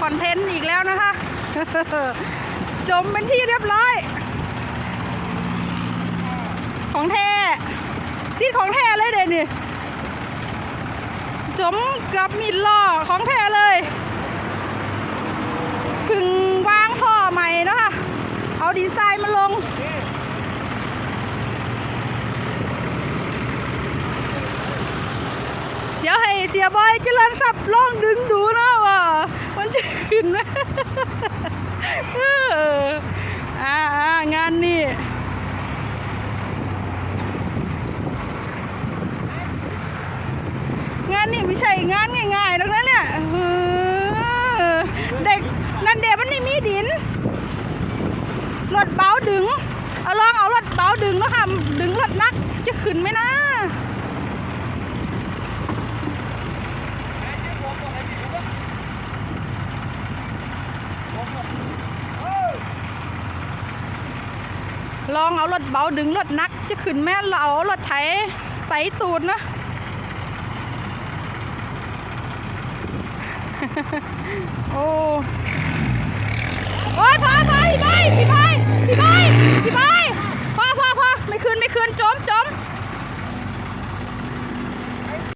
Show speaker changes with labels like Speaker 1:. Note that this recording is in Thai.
Speaker 1: คอนเทนต์อีกแล้วนะคะ จมเป็นที่เรียบร้อย ของแท้ที่ของแท้เลยเด่นนี่จมกับมีดล่อของแท้เลยพึ่งวางท่อใหม่นะคะ เอาดีไซน์มาลงเดี๋ยวให้เสียบอยเจริญสับลองดึงดูนะว่ามันจะขึ้นไหม เอออ่าอ่างานนี่ งานนี่ไม่ใช่งานง่ายๆหรอกนะเนี่ยเออเด็กนั่นเด็กมันนี่มีดินรถเบาดึงเอาลองเอารถเบาดึงแล้วค่ะดึงรถนักจะขึ้นไหมนะลองเอารถเบาดึงรถนักจะขึ้นแม่เราเอารถไถใส่ตูดนะ 哦